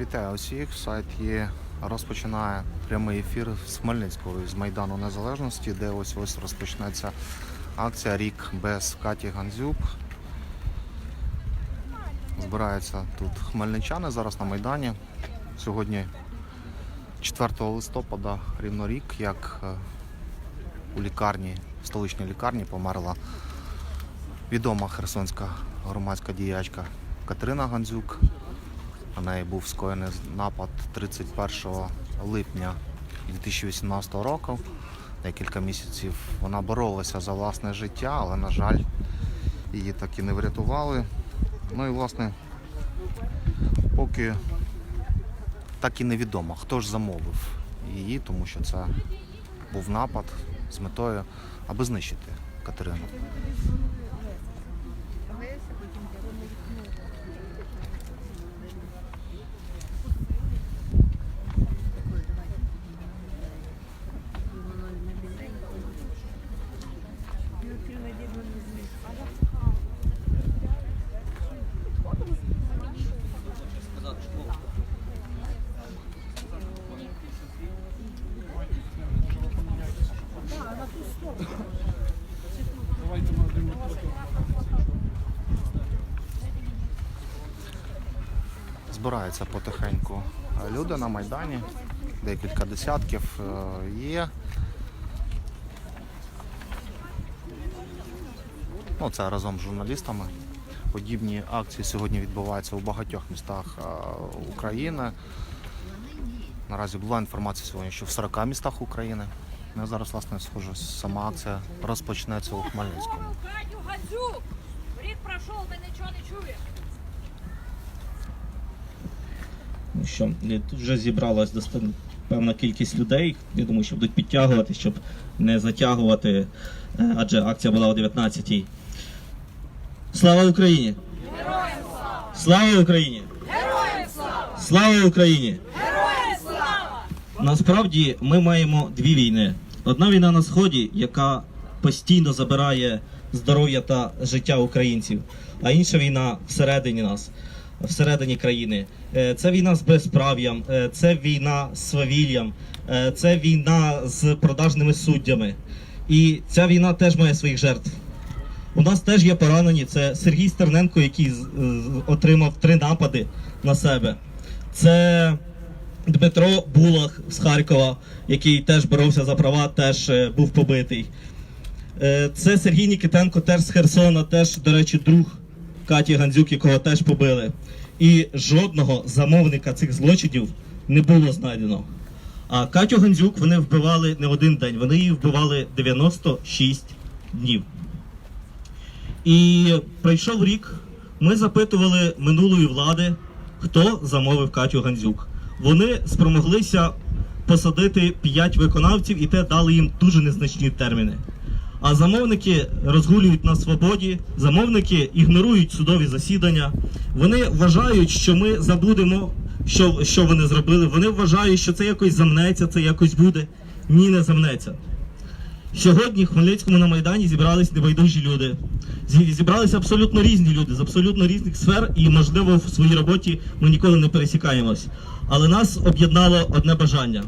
Вітаю усіх. Сайт є розпочинає прямий ефір з Хмельницького з Майдану Незалежності, де ось ось розпочнеться акція Рік без Каті Гандзюк. Збираються тут хмельничани зараз на Майдані. Сьогодні 4 листопада, рівно рік, як е, у лікарні, в столичній лікарні померла відома херсонська громадська діячка Катерина Гандзюк. На неї був скоєний напад 31 липня 2018 року. Декілька місяців вона боролася за власне життя, але, на жаль, її так і не врятували. Ну і власне, поки так і невідомо, хто ж замовив її, тому що це був напад з метою, аби знищити Катерину. Збираються потихеньку люди на Майдані, декілька десятків е, є. Ну, це разом з журналістами. Подібні акції сьогодні відбуваються у багатьох містах е, України. Наразі була інформація сьогодні, що в 40 містах України. Ну, зараз, власне, схоже, сама акція розпочнеться у Хмельницькому. Рік пройшов, ми нічого не чуємо. Ну що тут вже зібралась достатньо певна кількість людей. Я думаю, що будуть підтягувати, щоб не затягувати, е, адже акція була о 19-й. Слава Україні! Героям слава! Слава Україні! Героям слава! Слава Україні! Героям слава! Насправді ми маємо дві війни. Одна війна на сході, яка постійно забирає здоров'я та життя українців, а інша війна всередині нас, всередині країни. Е, Це війна з безправ'ям, е, це війна з свавіллям, е, це війна з продажними суддями. І ця війна теж має своїх жертв. У нас теж є поранені. Це Сергій Стерненко, який отримав три напади на себе. Це Дмитро Булах з Харкова, який теж боровся за права, теж був побитий. Це Сергій Нікітенко, теж з Херсона, теж, до речі, друг Каті Гандзюк, якого теж побили. І жодного замовника цих злочинів не було знайдено. А Катю Гандзюк вони вбивали не один день, вони її вбивали 96 днів. І пройшов рік. Ми запитували минулої влади, хто замовив Катю Гандзюк. Вони спромоглися посадити 5 виконавців і те дали їм дуже незначні терміни. А замовники розгулюють на свободі, замовники ігнорують судові засідання. Вони вважають, що ми забудемо, що, що вони зробили. Вони вважають, що це якось замнеться, це якось буде. Ні, не замнеться. Сьогодні в Хмельницькому на Майдані зібрались небайдужі люди. Зібралися абсолютно різні люди з абсолютно різних сфер, і, можливо, в своїй роботі ми ніколи не пересікаємось. Але нас об'єднало одне бажання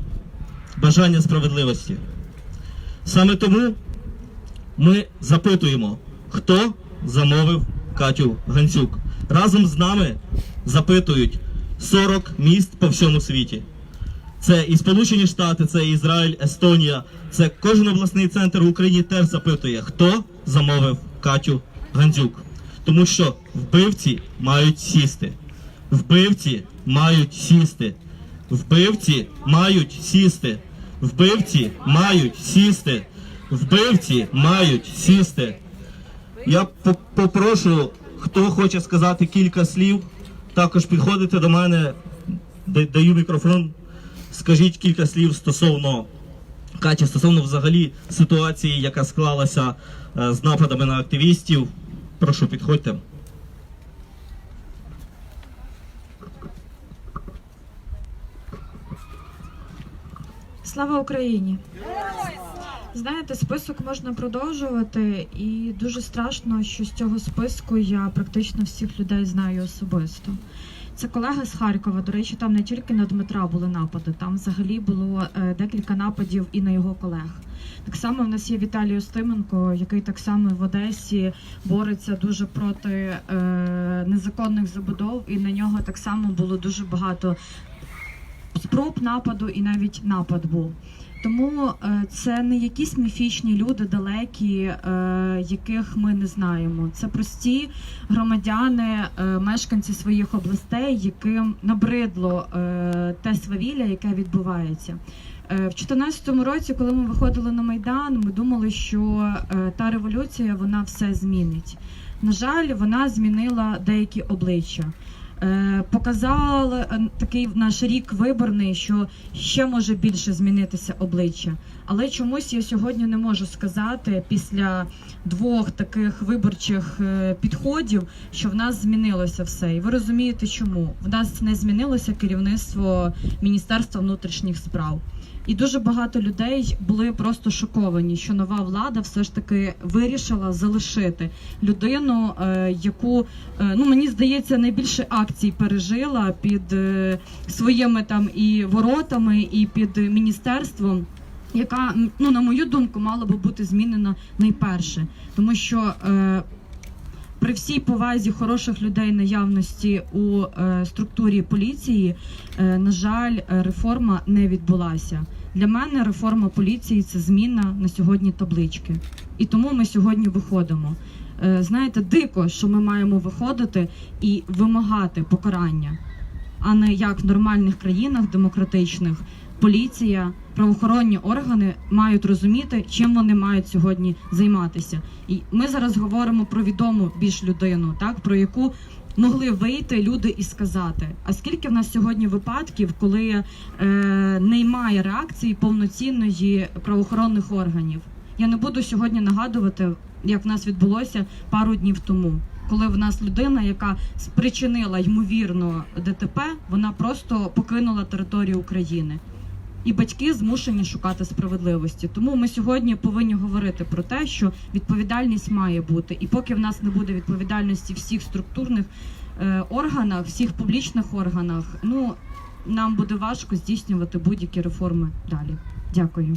бажання справедливості. Саме тому ми запитуємо, хто замовив Катю Ганцюк. Разом з нами запитують 40 міст по всьому світі. Це і Сполучені Штати, це і Ізраїль, Естонія. Це кожен обласний центр в Україні теж запитує, хто замовив Катю Гандзюк. Тому що вбивці мають сісти. Вбивці мають сісти. Вбивці мають сісти. Вбивці мають сісти. Вбивці мають сісти. Я попрошу, хто хоче сказати кілька слів, також підходите до мене, даю мікрофон. Скажіть кілька слів стосовно Каті, стосовно взагалі ситуації, яка склалася е, з нападами на активістів. Прошу, підходьте. Слава Україні! Знаєте, список можна продовжувати, і дуже страшно, що з цього списку я практично всіх людей знаю особисто. Це колеги з Харкова. До речі, там не тільки на Дмитра були напади, там взагалі було е, декілька нападів і на його колег. Так само в нас є Віталій Остименко, який так само в Одесі бореться дуже проти е, незаконних забудов, і на нього так само було дуже багато спроб нападу, і навіть напад був. Тому е, це не якісь міфічні люди далекі, е, яких ми не знаємо. Це прості громадяни, е, мешканці своїх областей, яким набридло те свавілля, яке відбувається. В 2014 році, коли ми виходили на майдан, ми думали, що та революція вона все змінить. На жаль, вона змінила деякі обличчя. Е, Показав е, такий наш рік виборний, що ще може більше змінитися обличчя. Але чомусь я сьогодні не можу сказати після двох таких виборчих е, підходів, що в нас змінилося все. І ви розумієте, чому в нас не змінилося керівництво Міністерства внутрішніх справ. І дуже багато людей були просто шоковані, що нова влада все ж таки вирішила залишити людину, е, яку е, ну мені здається найбільше акцій пережила під е, своїми там і воротами, і під міністерством. Яка ну на мою думку мала би бути змінена найперше, тому що при всій повазі хороших людей наявності у е, структурі поліції, е, на жаль, реформа не відбулася. Для мене реформа поліції це зміна на сьогодні таблички, і тому ми сьогодні виходимо. Е, знаєте, дико, що ми маємо виходити і вимагати покарання, а не як в нормальних країнах демократичних поліція, правоохоронні органи мають розуміти, чим вони мають сьогодні займатися. І ми зараз говоримо про відому більш людину, так про яку могли вийти люди і сказати. А скільки в нас сьогодні випадків, коли е, немає реакції повноцінної правоохоронних органів? Я не буду сьогодні нагадувати, як в нас відбулося пару днів тому. Коли в нас людина, яка спричинила ймовірно ДТП, вона просто покинула територію України і батьки змушені шукати справедливості. Тому ми сьогодні повинні говорити про те, що відповідальність має бути. І поки в нас не буде відповідальності всіх структурних е, органах, всіх публічних органах, ну нам буде важко здійснювати будь-які реформи далі. Дякую.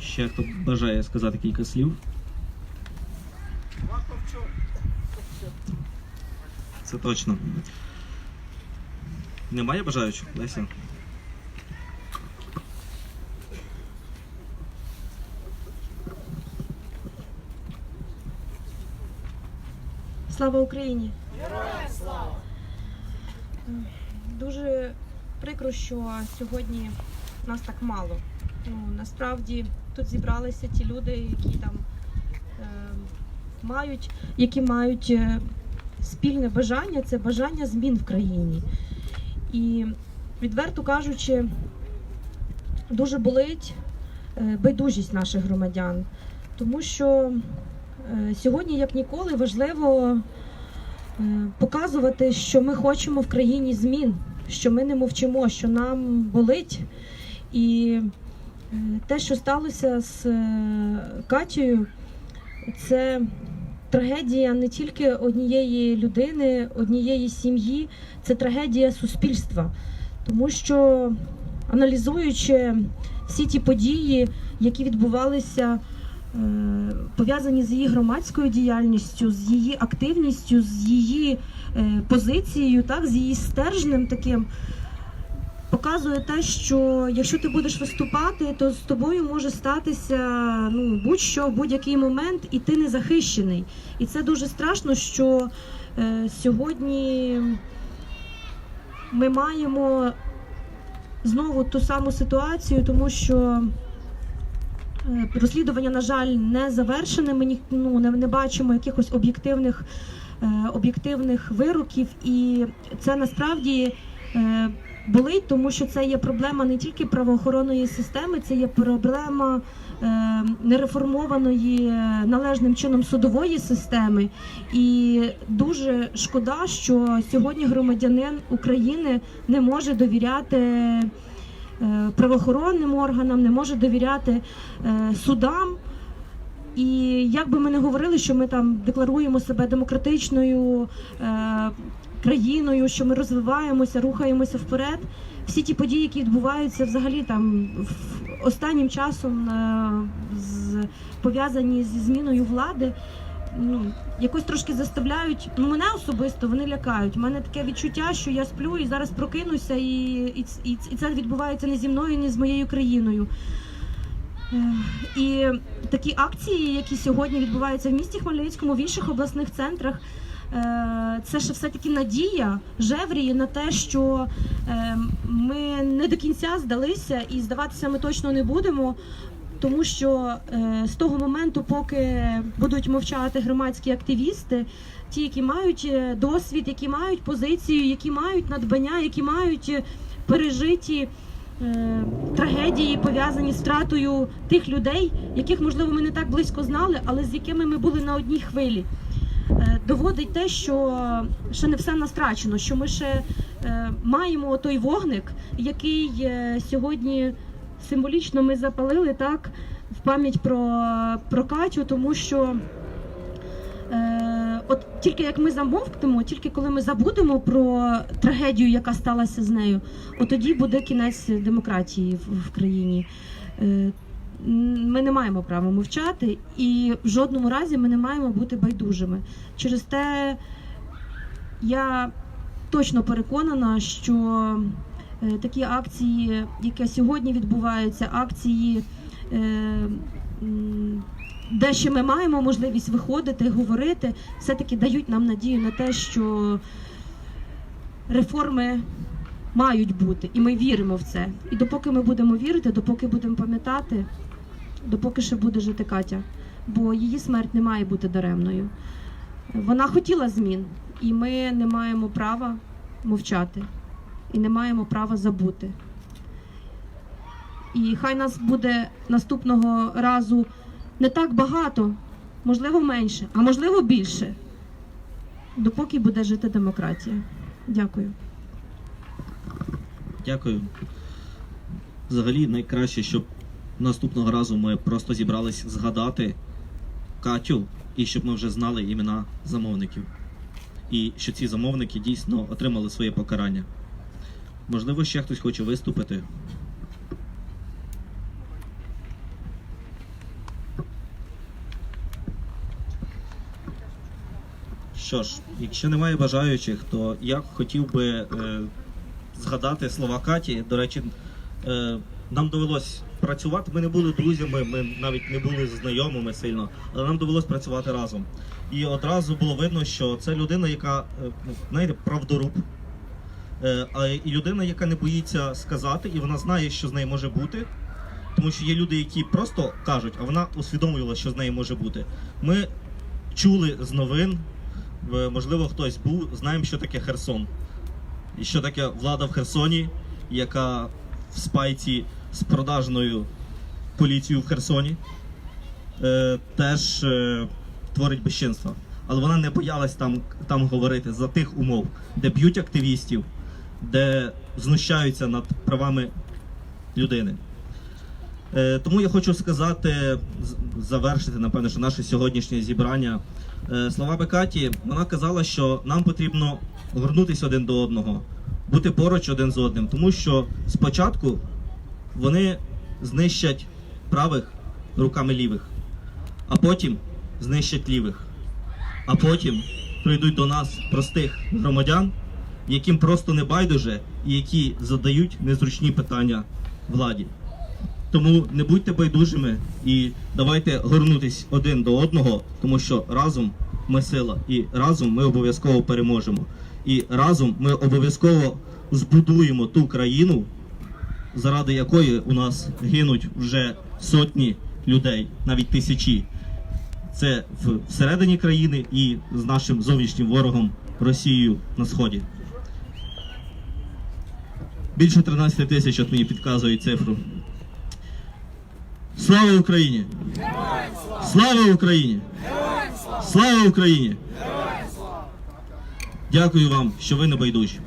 Ще хто бажає сказати кілька слів. Це точно. Немає бажаючих, Леся? Слава Україні! слава! Дуже прикро, що сьогодні нас так мало. Ну, насправді тут зібралися ті люди, які там е, мають, які мають е, спільне бажання, це бажання змін в країні. І відверто кажучи, дуже болить е, байдужість наших громадян, тому що е, сьогодні, як ніколи, важливо е, показувати, що ми хочемо в країні змін, що ми не мовчимо, що нам болить. І те, що сталося з Катєю, це трагедія не тільки однієї людини, однієї сім'ї, це трагедія суспільства. Тому що аналізуючи всі ті події, які відбувалися, е, пов'язані з її громадською діяльністю, з її активністю, з її е, позицією, так, з її стержнем таким. Показує те, що якщо ти будеш виступати, то з тобою може статися ну будь-що в будь-який момент, і ти не захищений. І це дуже страшно, що е, сьогодні ми маємо знову ту саму ситуацію, тому що е, розслідування, на жаль, не завершене. Ми ну, не, не бачимо якихось об'єктивних, е, об'єктивних вироків, і це насправді. е, болить, тому що це є проблема не тільки правоохоронної системи, це є проблема е, нереформованої е, належним чином судової системи. І дуже шкода, що сьогодні громадянин України не може довіряти. е, Правоохоронним органам не може довіряти судам, І як би ми не говорили, що ми там декларуємо себе демократичною країною, що ми розвиваємося, рухаємося вперед. Всі ті події, які відбуваються взагалі там в- останнім часом е, з, пов'язані зі зміною влади, ну, якось трошки заставляють. Ну, мене особисто вони лякають. У мене таке відчуття, що я сплю і зараз прокинуся, і, і, і, це відбувається не зі мною, ні з моєю країною. Е, І такі акції, які сьогодні відбуваються в місті Хмельницькому, в інших обласних центрах, це ж все-таки надія, жевріє на те, що е, ми не до кінця здалися і здаватися ми точно не будемо. Тому що е, з того моменту, поки будуть мовчати громадські активісти, ті, які мають е, досвід, які мають позицію, які мають надбання, які мають е, пережиті е, трагедії, пов'язані з втратою тих людей, яких можливо ми не так близько знали, але з якими ми були на одній хвилі. Доводить те, що ще не все настрачено, що ми ще е, маємо той вогник, який е, сьогодні символічно ми запалили так в пам'ять про, про Катю, тому що е, от тільки як ми замовкнемо, тільки коли ми забудемо про трагедію, яка сталася з нею, от тоді буде кінець демократії в, в країні. Ми не маємо права мовчати, і в жодному разі ми не маємо бути байдужими. Через те я точно переконана, що е, такі акції, які сьогодні відбуваються, акції, е, де ще ми маємо можливість виходити, говорити, все-таки дають нам надію на те, що реформи мають бути, і ми віримо в це. І допоки ми будемо вірити, допоки будемо пам'ятати, допоки ще буде жити Катя, бо її смерть не має бути даремною. Вона хотіла змін, і ми не маємо права мовчати, і не маємо права забути. І хай нас буде наступного разу не так багато, можливо, менше, а можливо більше, допоки буде жити демократія. Дякую. Дякую. Взагалі найкраще, щоб наступного разу ми просто зібрались згадати Катю і щоб ми вже знали імена замовників. І що ці замовники дійсно отримали своє покарання. Можливо, ще хтось хоче виступити. Що ж, якщо немає бажаючих, то я хотів би е, згадати слова Каті. До речі, е, нам довелось працювати. Ми не були друзями, ми навіть не були знайомими сильно, але нам довелось працювати разом. І одразу було видно, що це людина, яка е, ну, знаєте, правдоруб. Е, а і людина, яка не боїться сказати, і вона знає, що з нею може бути. Тому що є люди, які просто кажуть, а вона усвідомлювала, що з нею може бути. Ми чули з новин, можливо, хтось був, знаємо, що таке Херсон. І що таке влада в Херсоні, яка в спайці з продажною поліцією в Херсоні, е, теж е, творить безчинства. Але вона не боялась там, там говорити за тих умов, де б'ють активістів, де знущаються над правами людини. Е, Тому я хочу сказати, завершити, напевно, що наше сьогоднішнє зібрання е, словами Каті. Вона казала, що нам потрібно горнутися один до одного, бути поруч один з одним, тому що спочатку вони знищать правих руками лівих, а потім знищать лівих, а потім прийдуть до нас простих громадян, яким просто не байдуже і які задають незручні питання владі. Тому не будьте байдужими і давайте горнутись один до одного, тому що разом ми сила, і разом ми обов'язково переможемо. І разом ми обов'язково збудуємо ту країну, заради якої у нас гинуть вже сотні людей, навіть тисячі. Це всередині країни і з нашим зовнішнім ворогом Росією на сході. Більше 13 тисяч от мені підказують цифру. Слава Україні! Слава Україні! Слава Україні! Дякую вам, що ви не байдужі.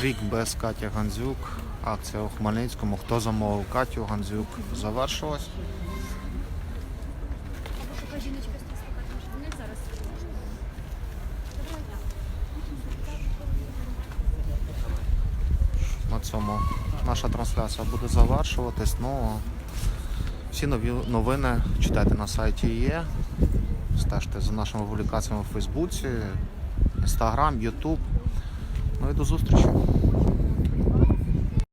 Рік без Каті Гандзюк. Акція у Хмельницькому. Хто замовив Катю Гандзюк? Завершилась. На цьому наша трансляція буде завершуватись. Ну, всі нові новини читайте на сайті є. Стежте за нашими публікаціями в Фейсбуці, Інстаграм, Ютуб. І до зустрічі.